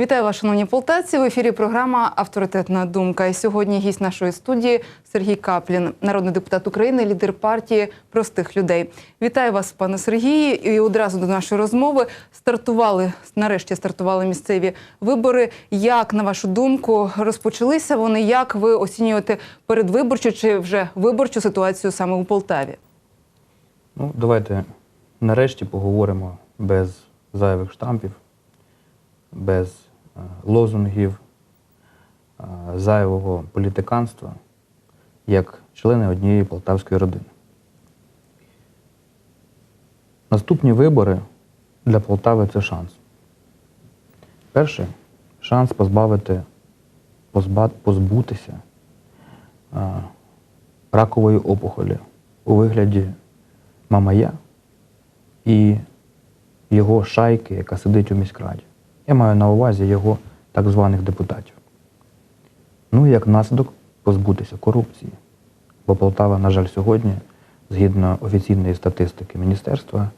Вітаю вас, шановні полтавці. В ефірі програма Авторитетна думка. І сьогодні гість нашої студії Сергій Каплін, народний депутат України, лідер партії простих людей. Вітаю вас, пане Сергію. І одразу до нашої розмови стартували нарешті стартували місцеві вибори. Як на вашу думку розпочалися вони? Як ви оцінюєте передвиборчу чи вже виборчу ситуацію саме у Полтаві? Ну, давайте нарешті поговоримо без зайвих штампів, без лозунгів, е, зайвого політиканства, як члени однієї полтавської родини. Наступні вибори для Полтави це шанс. Перший шанс позбавити, позба- позбутися е, ракової опухолі у вигляді Мамая і його шайки, яка сидить у міськраді. Я маю на увазі його так званих депутатів. Ну і як наслідок позбутися корупції. Бо Полтава, на жаль, сьогодні, згідно офіційної статистики Міністерства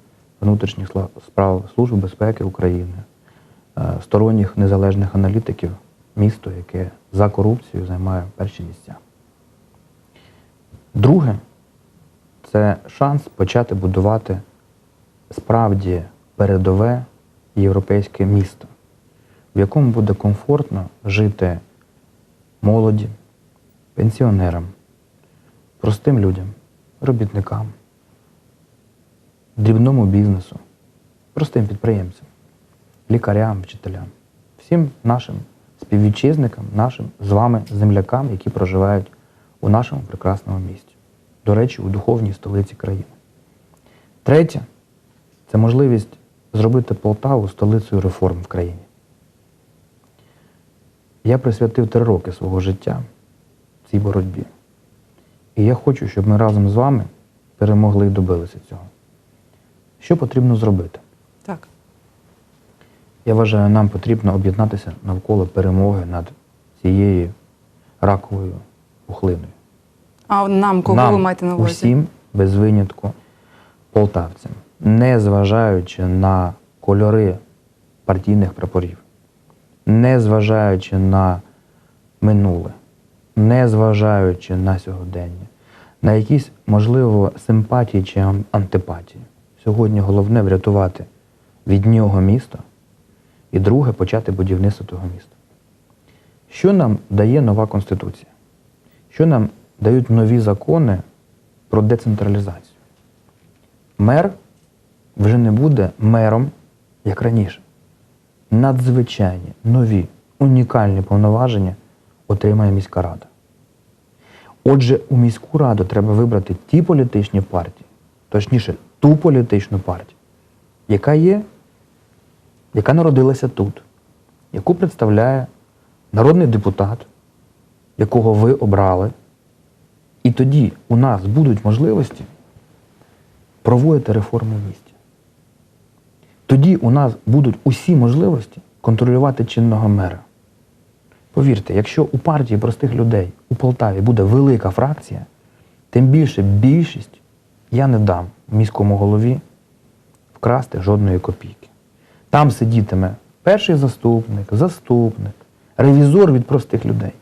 внутрішніх справ Служби безпеки України, е, сторонніх незалежних аналітиків, місто, яке за корупцією займає перші місця. Друге, це шанс почати будувати справді передове європейське місто, в якому буде комфортно жити молоді, пенсіонерам, простим людям, робітникам, дрібному бізнесу, простим підприємцям, лікарям, вчителям, всім нашим співвітчизникам, нашим з вами землякам, які проживають у нашому прекрасному місті. До речі, у духовній столиці країни. Третє це можливість зробити Полтаву столицею реформ в країні. Я присвятив три роки свого життя цій боротьбі. І я хочу, щоб ми разом з вами перемогли і добилися цього. Що потрібно зробити? Так. Я вважаю, нам потрібно об'єднатися навколо перемоги над цією раковою пухлиною. А нам кого Нам ви маєте на увазі? Усім без винятку полтавцям, не зважаючи на кольори партійних прапорів, не зважаючи на минуле, не зважаючи на сьогодення, на якісь, можливо, симпатії чи антипатії. Сьогодні головне врятувати від нього місто і друге почати будівництво того міста. Що нам дає нова Конституція? Що нам дають нові закони про децентралізацію? Мер вже не буде мером, як раніше. Надзвичайні, нові, унікальні повноваження отримає міська рада. Отже, у міську раду треба вибрати ті політичні партії, точніше, ту політичну партію, яка є, яка народилася тут, яку представляє народний депутат, якого ви обрали, і тоді у нас будуть можливості проводити реформи в місті. Тоді у нас будуть усі можливості контролювати чинного мера. Повірте, якщо у партії простих людей у Полтаві буде велика фракція, тим більше більшість я не дам міському голові вкрасти жодної копійки. Там сидітиме перший заступник, заступник, ревізор від простих людей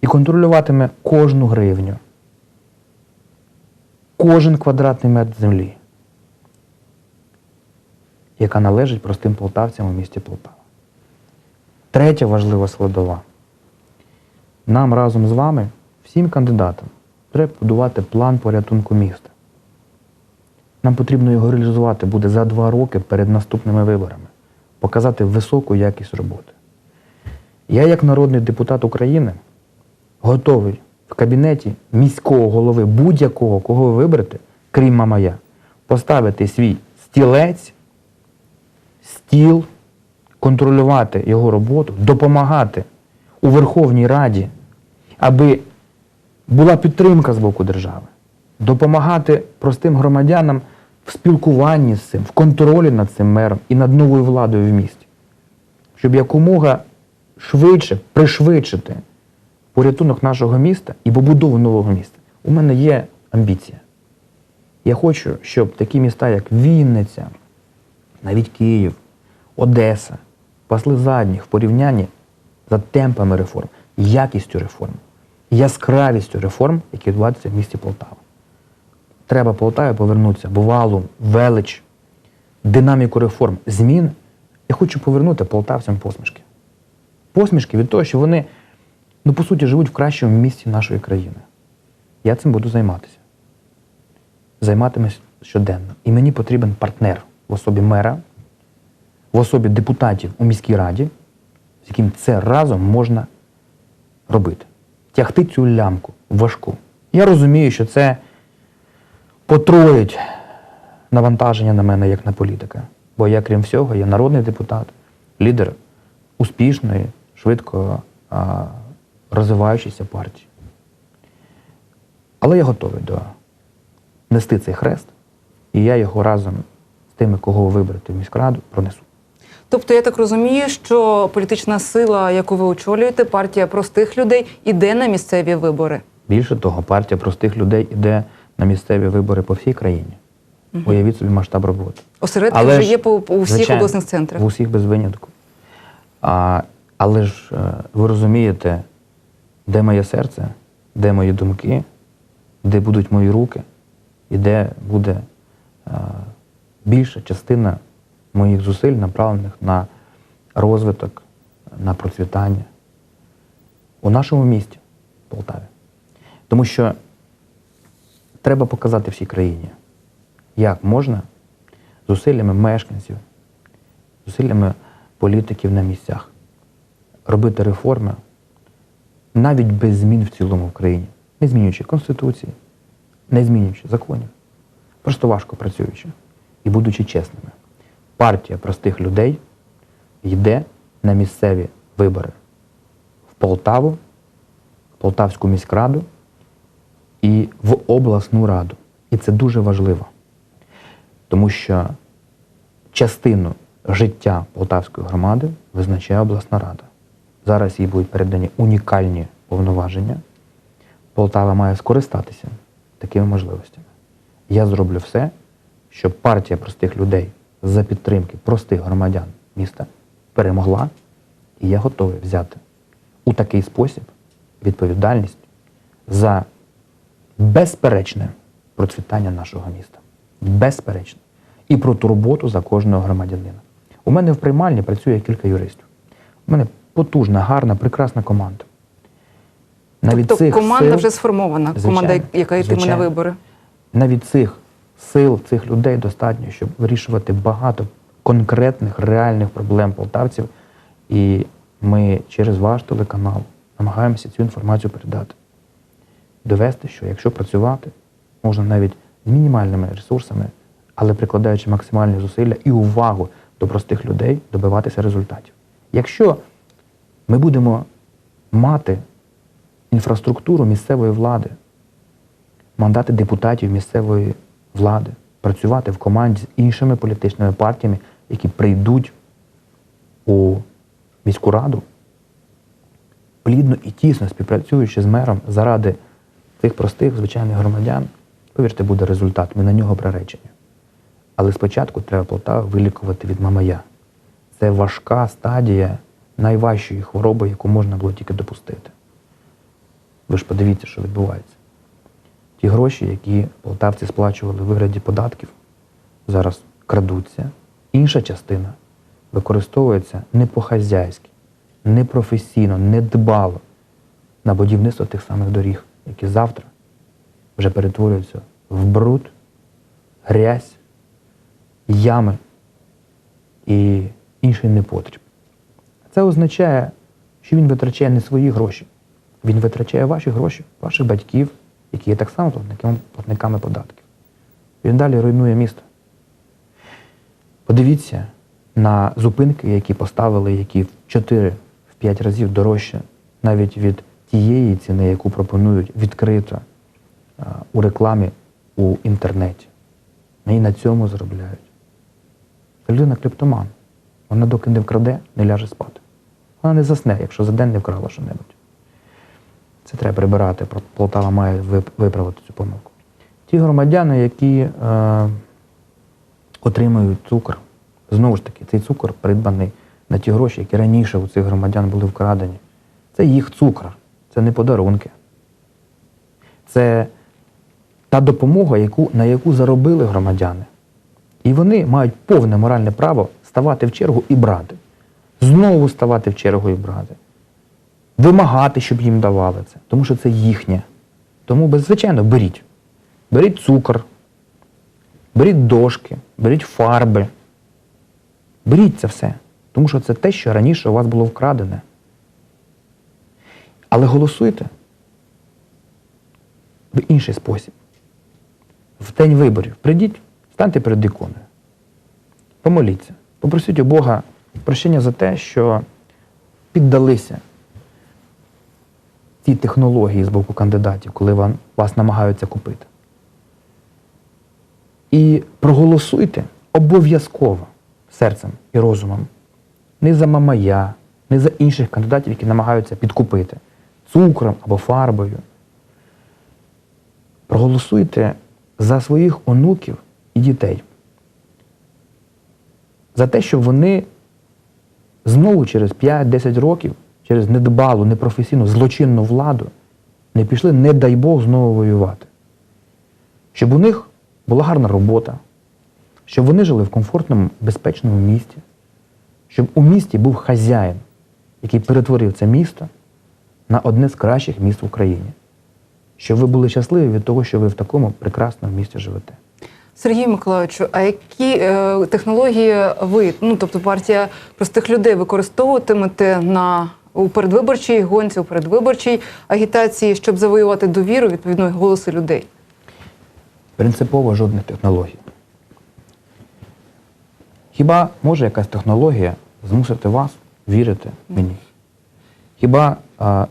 і контролюватиме кожну гривню, кожен квадратний метр землі, яка належить простим полтавцям у місті Полтава. Третя важлива складова. Нам разом з вами, всім кандидатам, треба будувати план порятунку міста. Нам потрібно його реалізувати буде за два роки перед наступними виборами, показати високу якість роботи. Я, як народний депутат України, готовий в кабінеті міського голови будь-якого, кого ви виберете, крім Мамая, поставити свій стілець, стіл, контролювати його роботу, допомагати у Верховній Раді, аби була підтримка з боку держави, допомагати простим громадянам в спілкуванні з цим, в контролі над цим мером і над новою владою в місті, щоб якомога швидше пришвидшити порятунок нашого міста і побудову нового міста. У мене є амбіція. Я хочу, щоб такі міста, як Вінниця, навіть Київ, Одеса, пасли задніх в порівнянні за темпами реформ, якістю реформ, яскравістю реформ, які відбуваються в місті Полтава. Треба Полтаві повернутися, бувалу, велич, динаміку реформ, змін. Я хочу повернути полтавцям посмішки. Посмішки від того, що вони, ну, по суті, живуть в кращому місці нашої країни. Я цим буду займатися. Займатимусь щоденно. І мені потрібен партнер в особі мера, в особі депутатів у міській раді, з яким це разом можна робити. Тягти цю лямку важку. Я розумію, що це потроїть навантаження на мене як на політика. Бо я, крім всього, є народний депутат, лідер успішної, швидко а, розвиваючейся партії. Але я готовий до нести цей хрест, і я його разом з тими, кого вибрати в міськраду, пронесу. Тобто, я так розумію, що політична сила, яку ви очолюєте, партія простих людей, іде на місцеві вибори. Більше того, партія простих людей іде на місцеві вибори по всій країні. Уявіть собі масштаб роботи. Осередки Але вже ж, є по, по всіх звичайно, обласних центрах. В усіх без винятку. А, але ж е, ви розумієте, де моє серце, де мої думки, де будуть мої руки, і де буде е, більша частина моїх зусиль, направлених на розвиток, на процвітання у нашому місті, Полтаві. Тому що треба показати всій країні, як можна зусиллями мешканців, зусиллями політиків на місцях робити реформи навіть без змін в цілому в країні, не змінюючи Конституції, не змінюючи законів, просто важко працюючи і будучи чесними. Партія простих людей йде на місцеві вибори в Полтаву, в Полтавську міськраду і в обласну раду. І це дуже важливо, тому що частину життя Полтавської громади визначає обласна рада. Зараз їй будуть передані унікальні повноваження. Полтава має скористатися такими можливостями. Я зроблю все, щоб партія простих людей за підтримки простих громадян міста перемогла, і я готовий взяти у такий спосіб відповідальність за безперечне процвітання нашого міста. Безперечне. І про турботу за кожного громадянина. У мене в приймальні працює кілька юристів. У мене потужна, гарна, прекрасна команда. Навіть тобто цих команда сил- вже сформована, Звичайно, команда, яка йтиме на вибори. навіть цих сил, цих людей достатньо, щоб вирішувати багато конкретних реальних проблем полтавців. І ми через ваш телеканал намагаємося цю інформацію передати. Довести, що якщо працювати, можна навіть з мінімальними ресурсами, але прикладаючи максимальні зусилля і увагу до простих людей, добиватися результатів. Якщо ми будемо мати інфраструктуру місцевої влади, мандати депутатів місцевої влади, працювати в команді з іншими політичними партіями, які прийдуть у міську раду, плідно і тісно співпрацюючи з мером заради тих простих звичайних громадян, повірте, буде результат. Ми на нього приречені. Але спочатку треба Полтаву вилікувати від мамая. Це важка стадія найважчої хвороби, яку можна було тільки допустити. Ви ж подивіться, що відбувається. Ті гроші, які полтавці сплачували в вигляді податків, зараз крадуться. Інша частина використовується не по-хазяйськи, не професійно, не дбало на будівництво тих самих доріг, які завтра вже перетворюються в бруд, грязь, ями і інший непотріб. Це означає, що він витрачає не свої гроші, він витрачає ваші гроші, ваших батьків, які є так само платниками, податків. Він далі руйнує місто. Подивіться на зупинки, які поставили, які в 4-5 разів дорожче навіть від тієї ціни, яку пропонують відкрито у рекламі у інтернеті. І на цьому заробляють. Людина клептоман. Вона доки не вкраде, не ляже спати. Вона не засне, якщо за день не вкрала що-небудь. Це треба прибирати. Полтава має виправити цю помилку. Ті громадяни, які е, отримують цукор, знову ж таки, цей цукор придбаний на ті гроші, які раніше у цих громадян були вкрадені. Це їх цукор, це не подарунки. Це та допомога, яку, на яку заробили громадяни. І вони мають повне моральне право ставати в чергу і брати. Знову ставати в чергу і брати. Вимагати, щоб їм давали це. Тому що це їхнє. Тому, без- звичайно, беріть. Беріть цукор, беріть дошки, беріть фарби. Беріть це все. Тому що це те, що раніше у вас було вкрадене. Але голосуйте в інший спосіб. В день виборів прийдіть, станьте перед іконою. Помоліться. Попросіть у Бога прощення за те, що піддалися ці технології з боку кандидатів, коли вам, вас намагаються купити. І проголосуйте обов'язково серцем і розумом. Не за Мамая, не за інших кандидатів, які намагаються підкупити цукром або фарбою. Проголосуйте за своїх онуків і дітей. За те, щоб вони знову через 5-10 років, через недбалу, непрофесійну, злочинну владу не пішли, не дай Бог, знову воювати. Щоб у них була гарна робота, щоб вони жили в комфортному, безпечному місті, щоб у місті був хазяїн, який перетворив це місто на одне з кращих міст в Україні. Щоб ви були щасливі від того, що ви в такому прекрасному місті живете. Сергій Миколаївичу, а які е, технології ви, ну тобто партія простих людей, використовуватимете на у передвиборчій гонці, у передвиборчій агітації, щоб завоювати довіру, відповідно, голоси людей? Принципово жодних технологій. Хіба може якась технологія змусити вас вірити мені? Хіба а,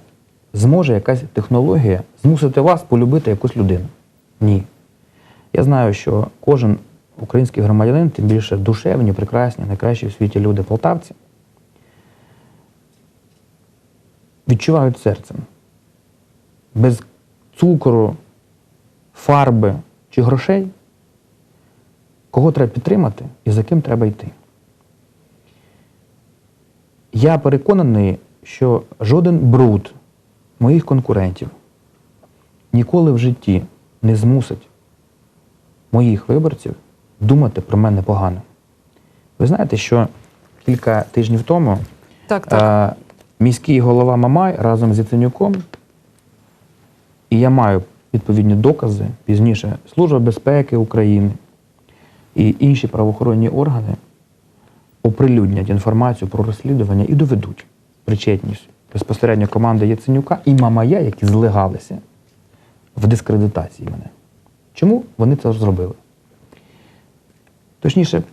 зможе якась технологія змусити вас полюбити якусь людину? Ні. Я знаю, що кожен український громадянин, тим більше душевні, прекрасні, найкращі в світі люди полтавці, відчувають серцем. Без цукру, фарби чи грошей, кого треба підтримати і за ким треба йти. Я переконаний, що жоден бруд моїх конкурентів ніколи в житті не змусить моїх виборців думати про мене погано. Ви знаєте, що кілька тижнів тому Так, так. Міський голова Мамай разом з Яценюком, і я маю відповідні докази, пізніше Служба безпеки України і інші правоохоронні органи оприлюднять інформацію про розслідування і доведуть причетність безпосередньо команди Яценюка і Мамая, які злегалися в дискредитації мене. Чому вони це зробили? Точніше,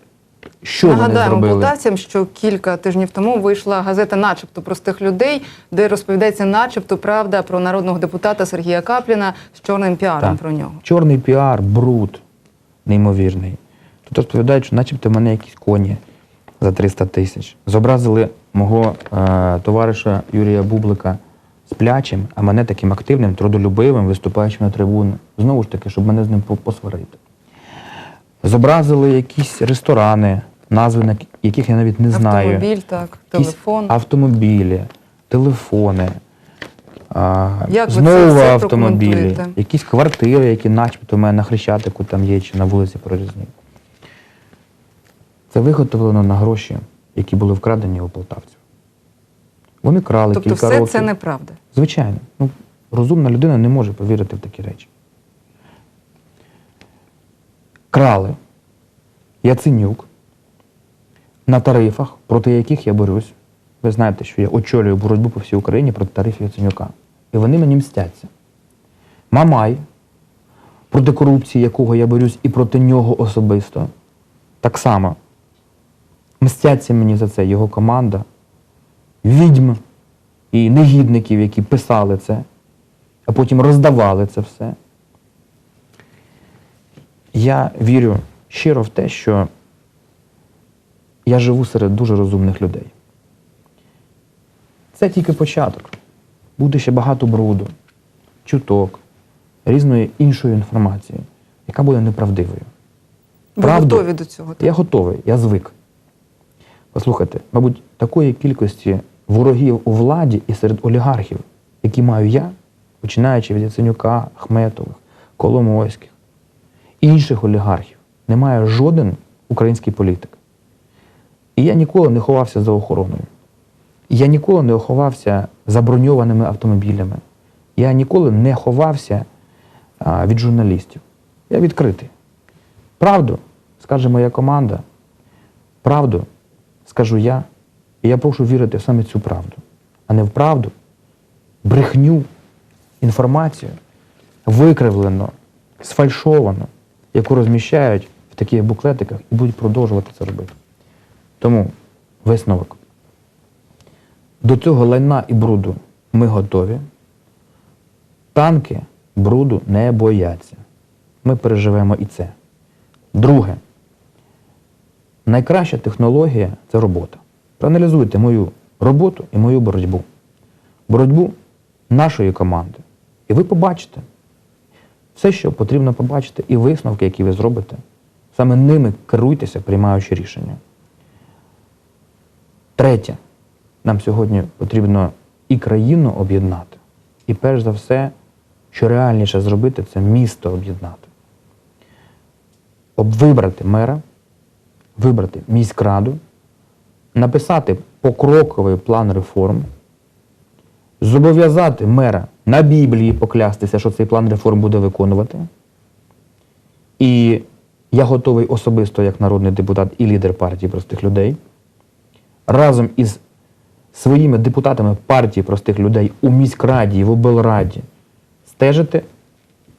що вони Нагадаємо зробили? полтавцям, що кілька тижнів тому вийшла газета начебто простих людей, де розповідається, начебто, правда про народного депутата Сергія Капліна з чорним піаром Так. про нього. Чорний піар, бруд неймовірний. Тут розповідають, що начебто в мене якісь коні за 300 тисяч. Зобразили мого е, товариша Юрія Бублика сплячим, а мене таким активним, трудолюбивим, виступаючим на трибуну. Знову ж таки, щоб мене з ним посварити. Зобразили якісь ресторани, назви на яких я навіть не знаю. Автомобіль, так, Якісь телефон. Автомобілі, телефони. А, Як ви це знову все автомобілі, прокоментуєте? якісь квартири, які начебто у мене на Хрещатику там є, чи на вулиці Прорізні. Це виготовлено на гроші, які були вкрадені у полтавців. Вони крали Тобто, кілька все років. це неправда. Звичайно. Ну, розумна людина не може повірити в такі речі. Крали Яценюк на тарифах, проти яких я борюсь. Ви знаєте, що я очолюю боротьбу по всій Україні проти тарифів Яценюка. І вони мені мстяться. Мамай, проти корупції, якого я борюсь, і проти нього особисто. Так само. Мстяться мені за це його команда, відьм і негідників, які писали це, а потім роздавали це все. Я вірю щиро в те, що я живу серед дуже розумних людей. Це тільки початок. Буде ще багато бруду, чуток, різної іншої інформації, яка буде неправдивою. Ви Правду? готові до цього? так? Я готовий, я звик. Послухайте, мабуть, такої кількості ворогів у владі і серед олігархів, які маю я, починаючи від Яценюка, Ахметових, Коломойських, інших олігархів, немає жоден український політик. І я ніколи не ховався за охороною. Я ніколи не ховався за броньованими автомобілями. Я ніколи не ховався від журналістів. Я відкритий. Правду скаже моя команда, правду скажу я, і я прошу вірити в саме цю правду, а не в правду, брехню, інформацію, викривлену, сфальшовану, яку розміщають в таких буклетиках і будуть продовжувати це робити. Тому висновок. До цього лайна і бруду ми готові. Танки бруду не бояться. Ми переживемо і це. Друге. Найкраща технологія це робота. Проаналізуйте мою роботу і мою боротьбу. Боротьбу нашої команди. І ви побачите все, що потрібно побачити, і висновки, які ви зробите. Саме ними керуйтеся, приймаючи рішення. Третє. Нам сьогодні потрібно і країну об'єднати, і перш за все, що реальніше зробити, це місто об'єднати. Вибрати мера, вибрати міськраду, написати покроковий план реформ, зобов'язати мера на Біблії поклястися, що цей план реформ буде виконувати. І я готовий особисто, як народний депутат і лідер партії простих людей, разом із своїми депутатами партії простих людей у міськраді в облраді стежити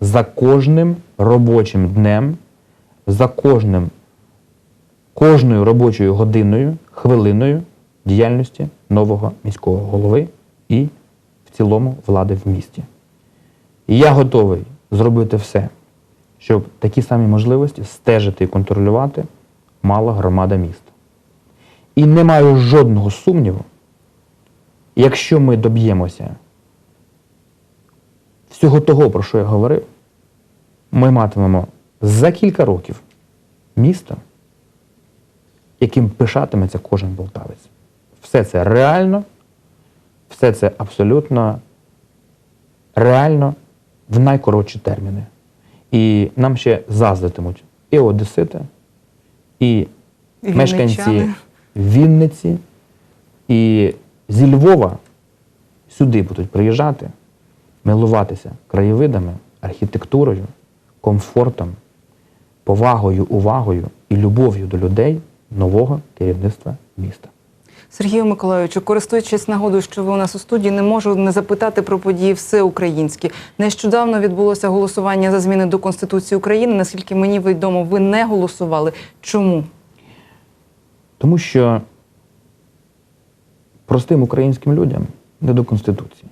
за кожним робочим днем, за кожним, кожною робочою годиною, хвилиною діяльності нового міського голови і цілому влади в місті. І я готовий зробити все, щоб такі самі можливості стежити і контролювати мала громада міста. І не маю жодного сумніву, якщо ми доб'ємося всього того, про що я говорив, ми матимемо за кілька років місто, яким пишатиметься кожен болтавець. Все це реально, все це абсолютно реально в найкоротші терміни. І нам ще заздритимуть і одесити, і, І мешканці. Вінниці, і зі Львова сюди будуть приїжджати, милуватися краєвидами, архітектурою, комфортом, повагою, увагою і любов'ю до людей нового керівництва міста. Сергію Миколайовичу, користуючись нагодою, що ви у нас у студії, не можу не запитати про події всеукраїнські. Нещодавно відбулося голосування за зміни до Конституції України. Наскільки мені відомо, ви не голосували. Чому? Тому що простим українським людям не до Конституції.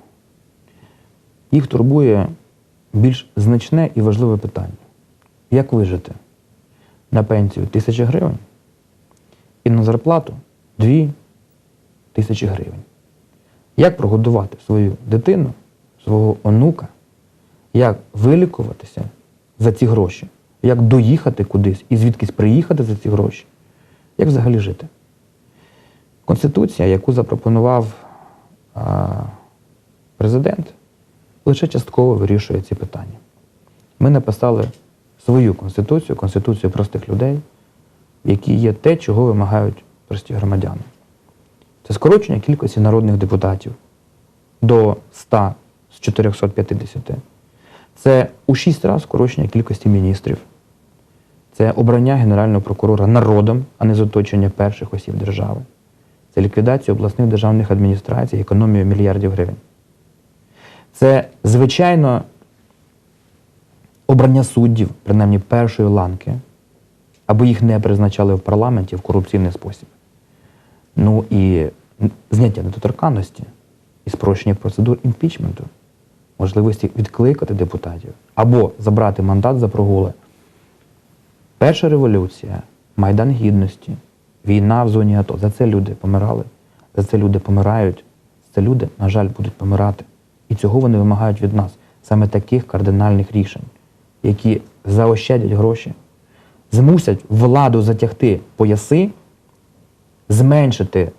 Їх турбує більш значне і важливе питання. Як вижити на пенсію тисячі гривень і на зарплату дві тисячі гривень? Як прогодувати свою дитину, свого онука? Як вилікуватися за ці гроші? Як доїхати кудись і звідкись приїхати за ці гроші? Як взагалі жити? Конституція, яку запропонував а, президент, лише частково вирішує ці питання. Ми написали свою конституцію, конституцію простих людей, в якій є те, чого вимагають прості громадяни. Це скорочення кількості народних депутатів до 100 з 450. Це у 6 разів скорочення кількості міністрів. Це обрання Генерального прокурора народом, а не з оточення перших осіб держави. Це ліквідація обласних державних адміністрацій, економію мільярдів гривень. Це, звичайно, обрання суддів, принаймні першої ланки, аби їх не призначали в парламенті в корупційний спосіб. Ну і зняття недоторканності і спрощення процедур імпічменту, можливості відкликати депутатів або забрати мандат за прогули. Перша революція, Майдан Гідності, війна в зоні АТО. За це люди помирали, за це люди помирають, це люди, на жаль, будуть помирати. І цього вони вимагають від нас саме таких кардинальних рішень, які заощадять гроші, змусять владу затягти пояси, зменшити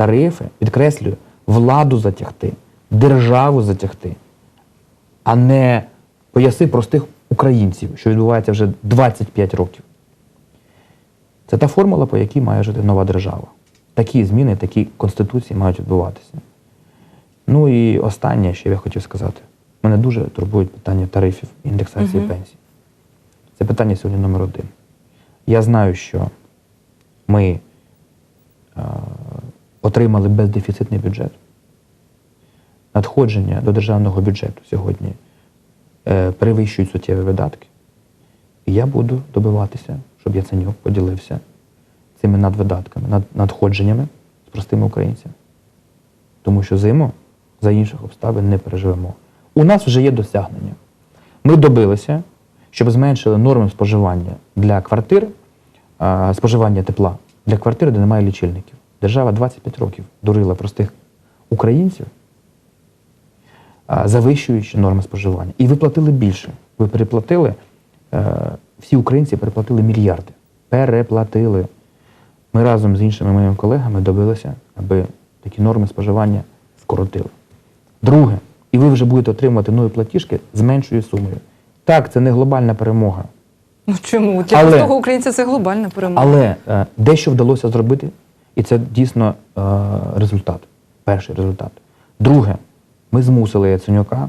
тарифи, підкреслюю, владу затягти, державу затягти, а не пояси простих українців, що відбувається вже 25 років. Це та формула, по якій має жити нова держава. Такі зміни, такі конституції мають відбуватися. Ну і останнє, що я хотів сказати. Мене дуже турбують питання тарифів індексації Мгм. пенсій. Це питання сьогодні номер один. Я знаю, що ми е, отримали бездефіцитний бюджет. Надходження до державного бюджету сьогодні е, перевищують суттєві видатки. І я буду добиватися, щоб Яценюк поділився цими надвидатками, над, надходженнями з простими українцями. Тому що зиму за інших обставин не переживемо. У нас вже є досягнення. Ми добилися, щоб зменшили норми споживання для квартир, споживання тепла для квартир, де немає лічильників. Держава 25 років дурила простих українців, завищуючи норми споживання. І ви платили більше. Ви переплатили, е, всі українці переплатили мільярди. Переплатили. Ми разом з іншими моїми колегами добилися, аби такі норми споживання скоротили. Друге, і ви вже будете отримувати нові платіжки з меншою сумою. Так, це не глобальна перемога. Ну чому? Для простого українця це глобальна перемога. Але е, дещо вдалося зробити, і це дійсно е, результат. Перший результат. Друге, ми змусили Яценюка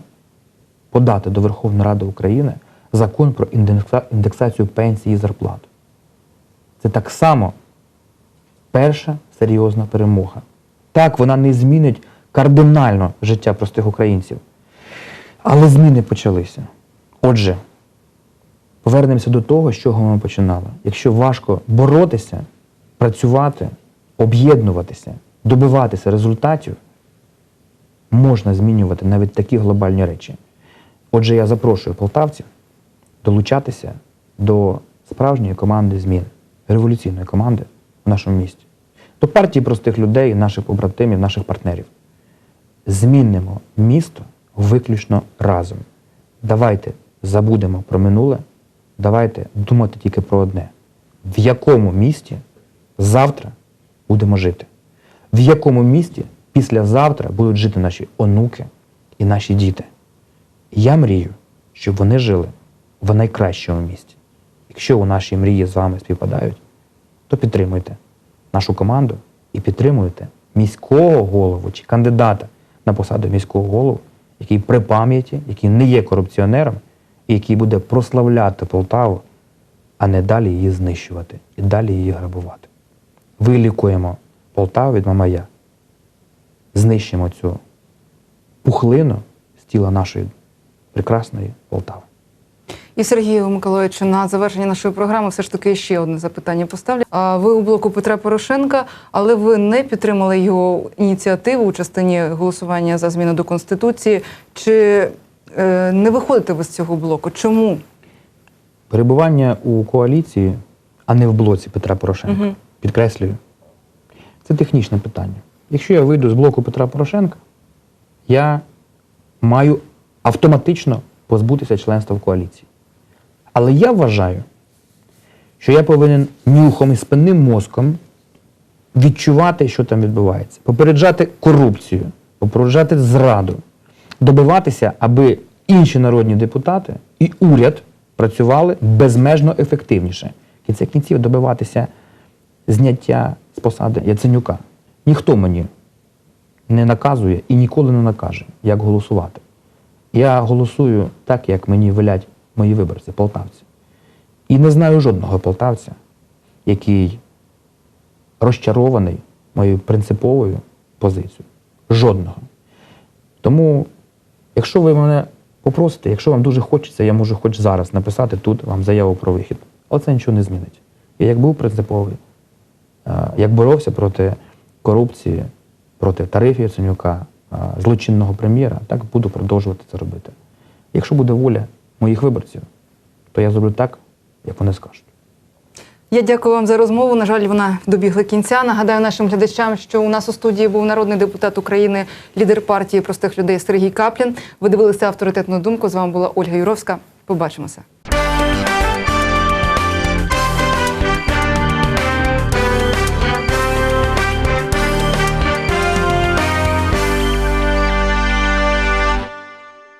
подати до Верховної Ради України закон про індексацію пенсії і зарплат. Це так само перша серйозна перемога. Так, вона не змінить кардинально життя простих українців. Але зміни почалися. Отже, повернемося до того, з чого ми починали. Якщо важко боротися, працювати, об'єднуватися, добиватися результатів, можна змінювати навіть такі глобальні речі. Отже, я запрошую полтавців долучатися до справжньої команди змін, революційної команди в нашому місті, до партії простих людей, наших побратимів, наших партнерів. Змінимо місто виключно разом. Давайте забудемо про минуле, давайте думати тільки про одне: в якому місті завтра будемо жити, в якому місті післязавтра будуть жити наші онуки і наші діти. Я мрію, щоб вони жили в найкращому місті. Якщо у наші мрії з вами співпадають, то підтримуйте нашу команду і підтримуйте міського голову чи кандидата на посаду міського голову, який при пам'яті, який не є корупціонером, і який буде прославляти Полтаву, а не далі її знищувати і далі її грабувати. Вилікуємо Полтаву від Мамая. Знищимо цю пухлину з тіла нашої прекрасної Полтави. І Сергію Миколаївичу, на завершення нашої програми все ж таки ще одне запитання поставлю. А ви у блоку Петра Порошенка, але ви не підтримали його ініціативу у частині голосування за зміну до конституції. Чи е, не виходите ви з цього блоку? Чому? Перебування у коаліції, а не в блоці Петра Порошенка, Мгм. Підкреслюю, це технічне питання. Якщо я вийду з блоку Петра Порошенка, я маю автоматично позбутися членства в коаліції. Але я вважаю, що я повинен нюхом і спинним мозком відчувати, що там відбувається, попереджати корупцію, попереджати зраду, добиватися, аби інші народні депутати і уряд працювали безмежно ефективніше. В кінці кінців добиватися зняття з посади Яценюка. Ніхто мені не наказує і ніколи не накаже, як голосувати. Я голосую так, як мені велять мої виборці, полтавці. І не знаю жодного полтавця, який розчарований моєю принциповою позицією. Жодного. Тому, якщо ви мене попросите, якщо вам дуже хочеться, я можу хоч зараз написати тут вам заяву про вихід. Але це нічого не змінить. Я як був принциповий, як боровся проти корупції, проти тарифів Яценюка, е, злочинного прем'єра, так буду продовжувати це робити. Якщо буде воля моїх виборців, то я зроблю так, як вони скажуть. Я дякую вам за розмову. На жаль, вона добігла кінця. Нагадаю нашим глядачам, що у нас у студії був народний депутат України, лідер партії простих людей Сергій Каплін. Ви дивилися авторитетну думку. З вами була Ольга Юровська. Побачимося.